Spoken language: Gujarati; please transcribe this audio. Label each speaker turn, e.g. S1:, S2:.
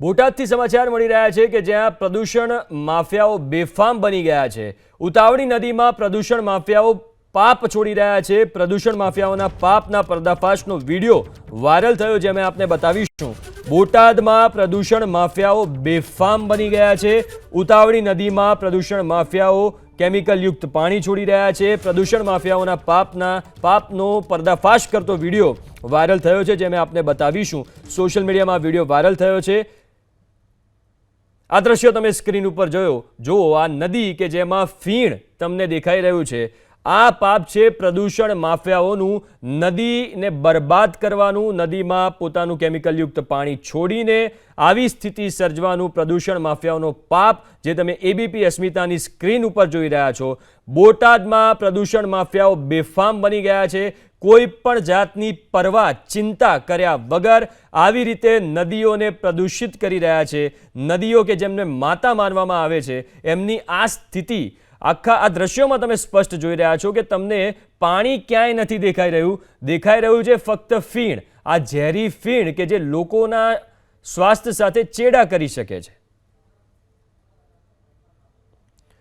S1: બોટાદથી સમાચાર મળી રહ્યા છે કે જ્યાં પ્રદૂષણ માફિયાઓ બેફામ બની ગયા છે. ઉતાવળી નદીમાં પ્રદૂષણ માફિયાઓ પાપ છોડી રહ્યા છે. પ્રદૂષણ માફિયાઓના પાપના પર્દાફાશનો વીડિયો વાયરલ થયો જે અમે આપને બતાવીશું. બોટાદમાં પ્રદૂષણ માફિયાઓ બેફામ બની ગયા છે. ઉતાવળી નદીમાં પ્રદૂષણ માફિયાઓ કેમિકલયુક્ત પાણી છોડી રહ્યા છે. પ્રદૂષણ માફિયાઓના પાપના, પાપનો પર્દાફાશ કરતો વીડિયો વાયરલ થયો છે જે અમે આપને બતાવીશું. સોશિયલ મીડિયામાં વીડિયો વાયરલ થયો છે. આ દ્રશ્યો તમે સ્ક્રીન ઉપર જોયો. જુઓ, આ નદી કે જેમાં ફીણ તમને દેખાઈ રહ્યું છે. આ પાપ છે પ્રદૂષણ માફિયાઓનું. નદીને બરબાદ કરવાનું, નદીમાં પોતાનું કેમિકલયુક્ત પાણી છોડીને આવી સ્થિતિ સર્જવાનું પ્રદૂષણ માફિયાઓનો પાપ જે તમે એબીપી અસ્મિતાની સ્ક્રીન ઉપર જોઈ રહ્યા છો. બોટાદમાં પ્રદૂષણ માફિયાઓ બેફામ બની ગયા છે. કોઈ પણ જાતની પરવા, ચિંતા કર્યા વગર આવી રીતે નદીઓને પ્રદૂષિત કરી રહ્યા છે. નદીઓ કે જેમને માતા માનવામાં આવે છે, એમની આ સ્થિતિ, આખા આ દ્રશ્યોમાં તમે સ્પષ્ટ જોઈ રહ્યા છો કે તમને પાણી ક્યાંય નથી દેખાઈ રહ્યું. દેખાઈ રહ્યું છે ફક્ત ફીણ, આ ઝેરી ફીણ કે જે લોકોના સ્વાસ્થ્ય સાથે ચેડા કરી શકે છે.